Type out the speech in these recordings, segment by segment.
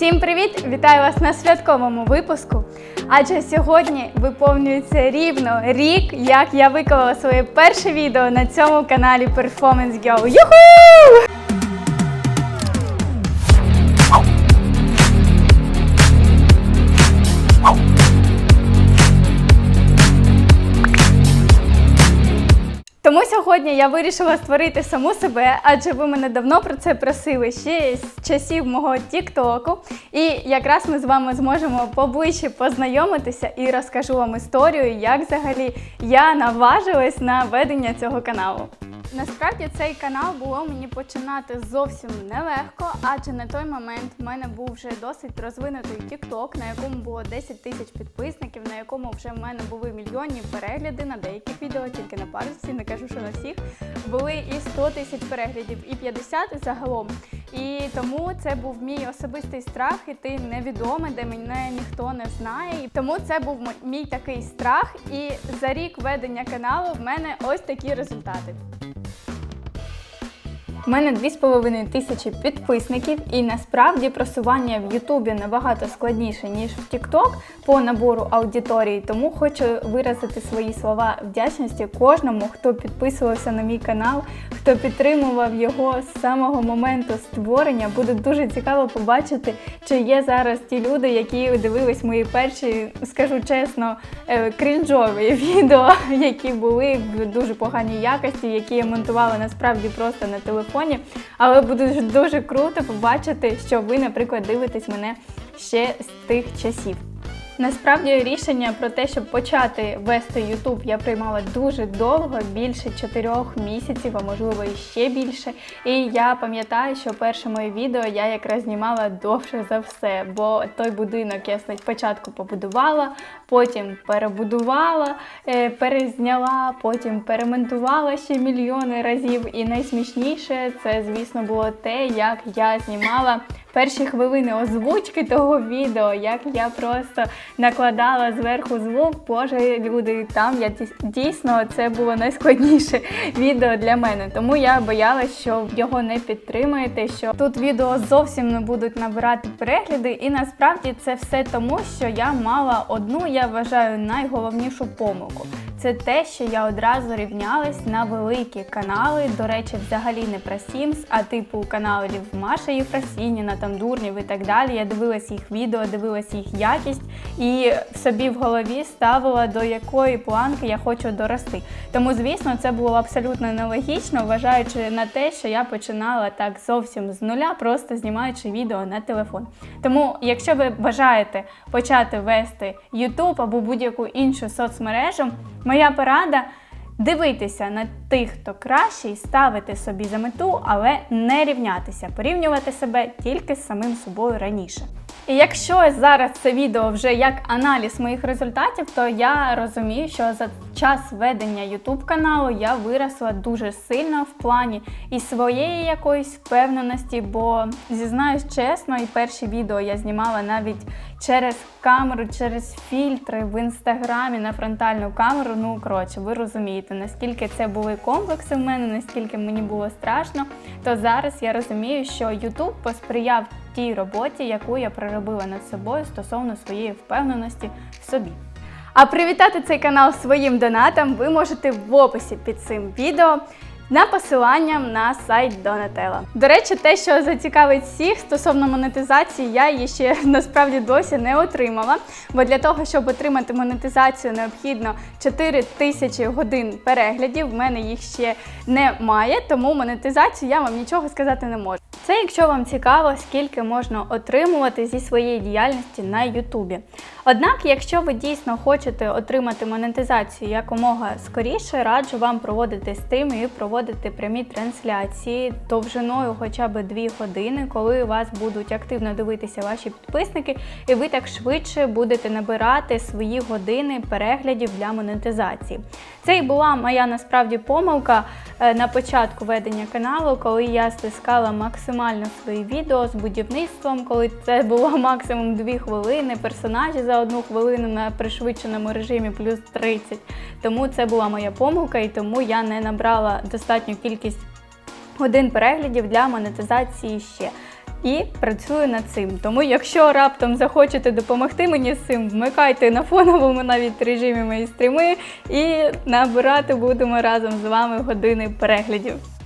Всім привіт! Вітаю вас на святковому випуску. Адже сьогодні виповнюється рівно рік, як я виклала своє перше відео на цьому каналі Performance Girl. Юху! Тому сьогодні я вирішила створити саму себе, адже ви мене давно про це просили ще з часів мого Тіктоку. І якраз ми з вами зможемо поближче познайомитися і розкажу вам історію, як взагалі я наважилась на ведення цього каналу. Насправді цей канал було мені починати зовсім нелегко, адже на той момент в мене був вже досить розвинутий TikTok, на якому було 10 тисяч підписників, на якому вже в мене були мільйонні перегляди на деяких відео, тільки на парочці, не кажу, що на всіх. Були і 100 тисяч переглядів, і 50 загалом. І тому це був мій особистий страх іти невідоме, де мене ніхто не знає. І тому це був мій такий страх. І за рік ведення каналу в мене ось такі результати. У мене 2,5 тисячі підписників, і насправді просування в Ютубі набагато складніше, ніж в TikTok по набору аудиторії. Тому хочу виразити свої слова вдячності кожному, хто підписувався на мій канал, хто підтримував його з самого моменту створення. Буде дуже цікаво побачити, чи є зараз ті люди, які дивились мої перші, скажу чесно, е, крінжові відео, які були в дуже поганій якості, які я монтувала насправді просто на телефоні. Але буде дуже круто побачити, що ви, наприклад, дивитесь мене ще з тих часів. Насправді рішення про те, щоб почати вести YouTube, я приймала дуже довго, більше чотирьох місяців, а можливо і ще більше. І я пам'ятаю, що перше моє відео я якраз знімала довше за все, бо той будинок я спочатку побудувала, потім перебудувала, е, перезняла, потім перемонтувала ще мільйони разів. І найсмішніше це, звісно, було те, як я знімала перші хвилини озвучки того відео, як я просто накладала зверху звук. Боже, люди, там я дійс- дійсно це було найскладніше відео для мене. Тому я боялась, що його не підтримаєте, що тут відео зовсім не будуть набирати перегляди. І насправді це все тому, що я мала одну, я вважаю, найголовнішу помилку. Це те, що я одразу рівнялась на великі канали. До речі, взагалі не про Sims, а типу каналів Маша Єфросініна, там Дурнів і так далі. Я дивилась їх відео, дивилась їх якість і собі в голові ставила до якої планки я хочу дорости. Тому, звісно, це було абсолютно нелогічно, вважаючи на те, що я починала так зовсім з нуля, просто знімаючи відео на телефон. Тому, якщо ви бажаєте почати вести YouTube або будь-яку іншу соцмережу, моя порада. Дивитися на тих, хто кращий, ставити собі за мету, але не рівнятися, порівнювати себе тільки з самим собою раніше. І якщо зараз це відео вже як аналіз моїх результатів, то я розумію, що за час ведення YouTube каналу я виросла дуже сильно в плані і своєї якоїсь впевненості, бо зізнаюсь чесно, і перші відео я знімала навіть через камеру, через фільтри в інстаграмі на фронтальну камеру. Ну коротше, ви розумієте, наскільки це були комплекси в мене, наскільки мені було страшно. То зараз я розумію, що YouTube посприяв тій роботі, яку я проробила над собою стосовно своєї впевненості в собі. А привітати цей канал своїм донатом ви можете в описі під цим відео на посилання на сайт Donatello. До речі, те, що зацікавить всіх стосовно монетизації, я її ще насправді досі не отримала. Бо для того, щоб отримати монетизацію, необхідно 4 тисячі годин переглядів. В мене їх ще немає, тому монетизацію я вам нічого сказати не можу. Це якщо вам цікаво, скільки можна отримувати зі своєї діяльності на Ютубі. Однак, якщо ви дійсно хочете отримати монетизацію якомога скоріше, раджу вам проводити стріми і проводити прямі трансляції довжиною хоча б 2 години, коли вас будуть активно дивитися ваші підписники, і ви так швидше будете набирати свої години переглядів для монетизації. Це і була моя насправді помилка е, на початку ведення каналу, коли я стискала максимально свої відео з будівництвом, коли це було максимум 2 хвилини, персонажі за одну хвилину на пришвидшеному режимі плюс 30. Тому це була моя помилка, і тому я не набрала достатню кількість годин переглядів для монетизації ще. і працюю над цим. Тому, якщо раптом захочете допомогти мені з цим, вмикайте на фоновому навіть режимі мої стріми і набирати будемо разом з вами години переглядів.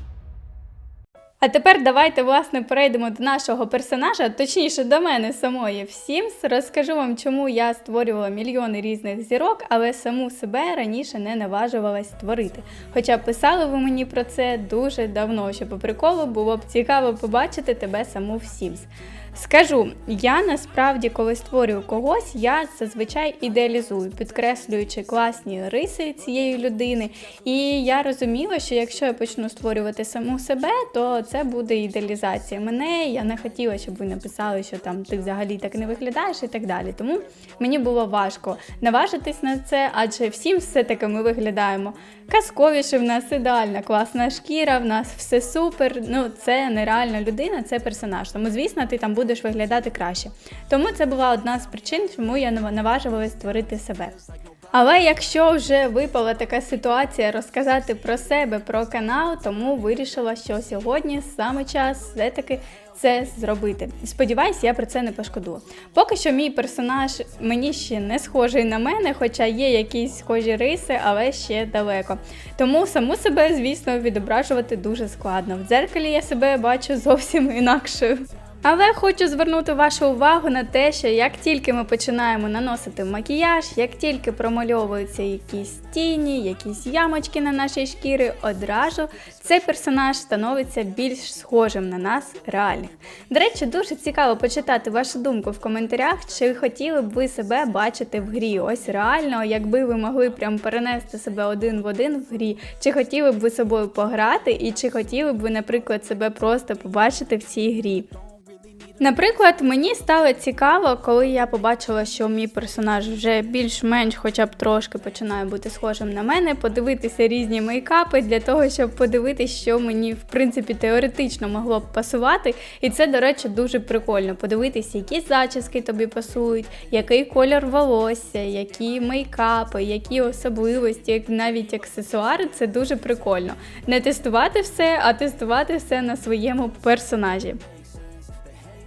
А тепер давайте власне перейдемо до нашого персонажа, точніше до мене самої в Sims. Розкажу вам, чому я створювала мільйони різних зірок, але саму себе раніше не наважувалась створити. Хоча писали ви мені про це дуже давно, що по приколу було б цікаво побачити тебе саму в Sims. Скажу, я насправді, коли створюю когось, я зазвичай ідеалізую, підкреслюючи класні риси цієї людини. І я розуміла, що якщо я почну створювати саму себе, то це буде ідеалізація мене. Я не хотіла, щоб ви написали, що там ти взагалі так не виглядаєш і так далі. Тому мені було важко наважитись на це, адже всім все-таки ми виглядаємо казковіше. В нас ідеальна класна шкіра, в нас все супер. Ну це нереальна людина, це персонаж. Тому, звісно, ти там будеш виглядати краще. Тому це була одна з причин, чому я наважувалась створити себе. Але якщо вже випала така ситуація розказати про себе, про канал, тому вирішила, що сьогодні саме час все-таки це зробити. Сподіваюсь, я про це не пошкодую. Поки що мій персонаж мені ще не схожий на мене, хоча є якісь схожі риси, але ще далеко. Тому саму себе, звісно, відображувати дуже складно. В дзеркалі я себе бачу зовсім інакшою. Але хочу звернути вашу увагу на те, що як тільки ми починаємо наносити макіяж, як тільки промальовуються якісь тіні, якісь ямочки на нашій шкірі, одразу цей персонаж становиться більш схожим на нас реальних. До речі, дуже цікаво почитати вашу думку в коментарях, чи хотіли б ви себе бачити в грі. Ось реально, якби ви могли прям перенести себе один в один в грі, чи хотіли б ви собою пограти, і чи хотіли б ви, наприклад, себе просто побачити в цій грі. Наприклад, мені стало цікаво, коли я побачила, що мій персонаж вже більш-менш, хоча б трошки починає бути схожим на мене, подивитися різні мейкапи для того, щоб подивитися, що мені в принципі теоретично могло б пасувати. І це, до речі, дуже прикольно. Подивитися, які зачіски тобі пасують, який колір волосся, які мейкапи, які особливості, навіть аксесуари це дуже прикольно. Не тестувати все, а тестувати все на своєму персонажі.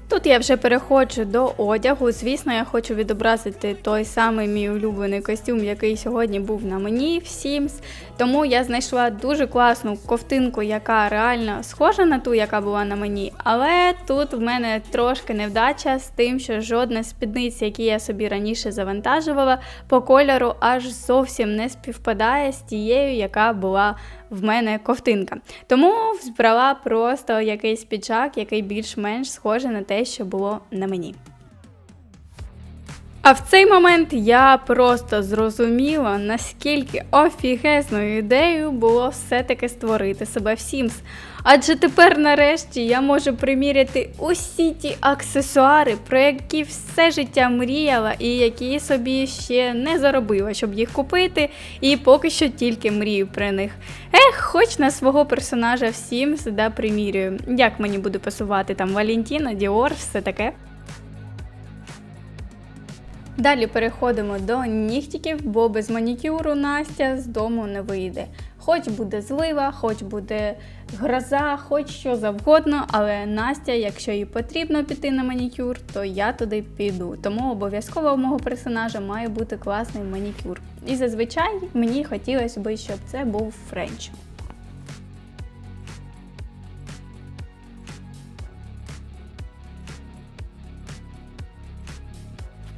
Тут я вже переходжу до одягу. Звісно, я хочу відобразити той самий мій улюблений костюм, який сьогодні був на мені в Sims. Тому я знайшла дуже класну ковтинку, яка реально схожа на ту, яка була на мені. Але тут в мене трошки невдача з тим, що жодна спідниця, які я собі раніше завантажувала, по кольору аж зовсім не співпадає з тією, яка була в мене ковтинка. Тому збрала просто якийсь піджак, який більш-менш схожий на те, що було на мені. А в цей момент я просто зрозуміла, наскільки офігезною ідеєю було все-таки створити себе в Sims. Адже тепер, нарешті, я можу приміряти усі ті аксесуари, про які все життя мріяла, і які собі ще не заробила, щоб їх купити, і поки що тільки мрію про них. Ех, хоч на свого персонажа в Sims да примірюю. Як мені буде пасувати там Валентіна, Діор, все таке. Далі переходимо до нігтіків, бо без манікюру Настя з дому не вийде. Хоч буде злива, хоч буде гроза, хоч що завгодно, але Настя, якщо їй потрібно піти на манікюр, то я туди піду. Тому обов'язково у мого персонажа має бути класний манікюр. І зазвичай мені хотілося б, щоб це був френч.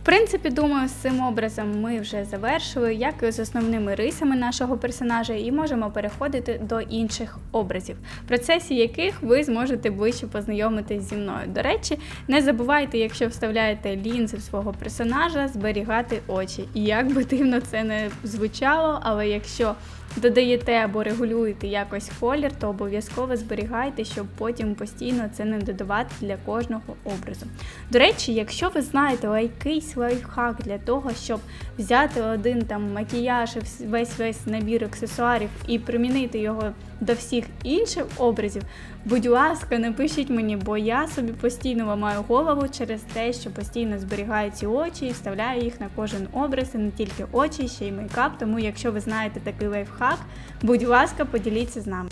Принципі, думаю, з цим образом ми вже завершили, як і з основними рисами нашого персонажа, і можемо переходити до інших образів, в процесі яких ви зможете ближче познайомитись зі мною. До речі, не забувайте, якщо вставляєте лінзи в свого персонажа, зберігати очі. І як би дивно це не звучало, але якщо додаєте або регулюєте якось колір, то обов'язково зберігайте, щоб потім постійно це не додавати для кожного образу. До речі, якщо ви знаєте якийсь лайфхак для того, щоб взяти один там макіяж, весь весь набір аксесуарів і примінити його до всіх інших образів, будь ласка, напишіть мені, бо я собі постійно ламаю голову через те, що постійно зберігаю ці очі і вставляю їх на кожен образ, і не тільки очі, ще й мейкап. Тому, якщо ви знаєте такий лайфхак, будь ласка, поділіться з нами.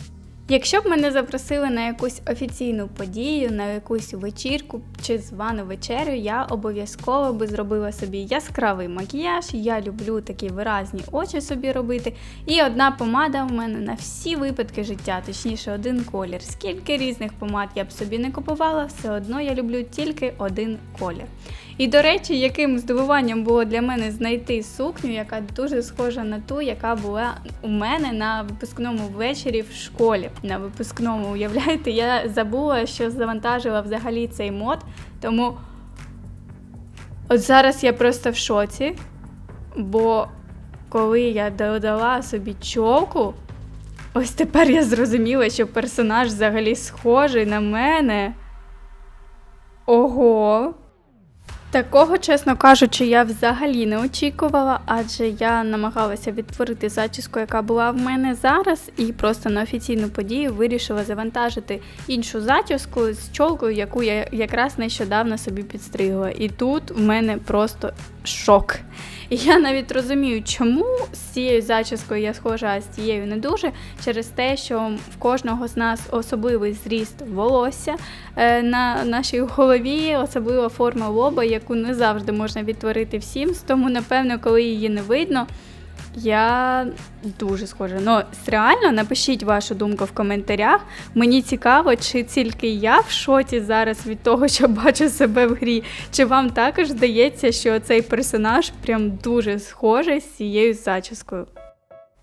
Якщо б мене запросили на якусь офіційну подію, на якусь вечірку чи звану вечерю, я обов'язково би зробила собі яскравий макіяж. Я люблю такі виразні очі собі робити. І одна помада в мене на всі випадки життя, точніше, один колір. Скільки різних помад я б собі не купувала, все одно я люблю тільки один колір. І до речі, яким здивуванням було для мене знайти сукню, яка дуже схожа на ту, яка була у мене на випускному вечорі в школі. На випускному, уявляєте, я забула, що завантажила взагалі цей мод. Тому от зараз я просто в шоці, бо коли я додала собі чолку, ось тепер я зрозуміла, що персонаж взагалі схожий на мене. Ого! Такого, чесно кажучи, я взагалі не очікувала, адже я намагалася відтворити зачіску, яка була в мене зараз, і просто на офіційну подію вирішила завантажити іншу зачіску з чолкою, яку я якраз нещодавно собі підстригла. І тут в мене просто шок. Я навіть розумію, чому з цією зачіскою я схожа, а з цією не дуже, через те, що в кожного з нас особливий зріст волосся е, на нашій голові, особлива форма лоба, яку не завжди можна відтворити всім. Тому, напевно, коли її не видно. Я дуже схожа. Ну, реально, напишіть вашу думку в коментарях. Мені цікаво, чи тільки я в шоці зараз від того, що бачу себе в грі, чи вам також здається, що цей персонаж прям дуже схожий з цією зачіскою.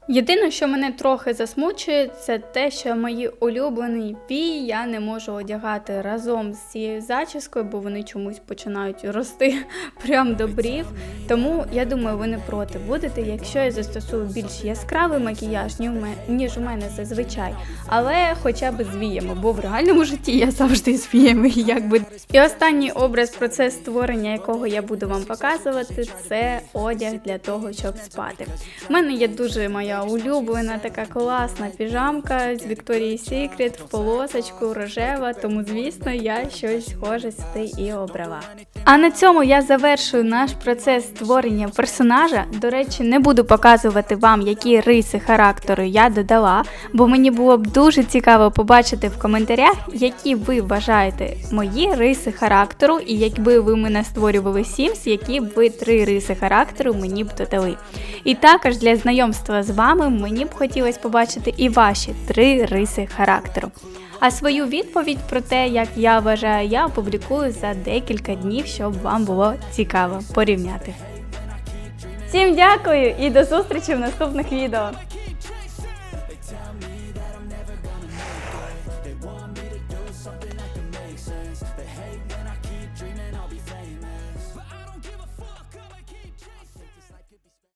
Єдине, що мене трохи засмучує, це те, що мої улюблені вії я не можу одягати разом з цією зачіскою, бо вони чомусь починають рости прям до брів. Тому я думаю, ви не проти будете, якщо я застосую більш яскравий макіяж, ніж у мене зазвичай, але хоча б з віями, бо в реальному житті я завжди з віями. Якби. І останній образ, процес створення якого я буду вам показувати, це одяг для того, щоб спати. У мене є дуже моя улюблена така класна піжамка з Вікторії Сікрет в полосочку рожева, тому звісно я щось схоже сюди і обрала. А на цьому я завершую наш процес створення персонажа. До речі, не буду показувати вам, які риси характеру я додала, бо мені було б дуже цікаво побачити в коментарях, які ви вважаєте мої риси характеру, і якби ви мене створювали Sims, які б ви три риси характеру мені б додали. І також для знайомства з вами мені б хотілося побачити і ваші три риси характеру. А свою відповідь про те, як я вважаю, я опублікую за декілька днів, щоб вам було цікаво порівняти. Всім дякую і до зустрічі в наступних відео!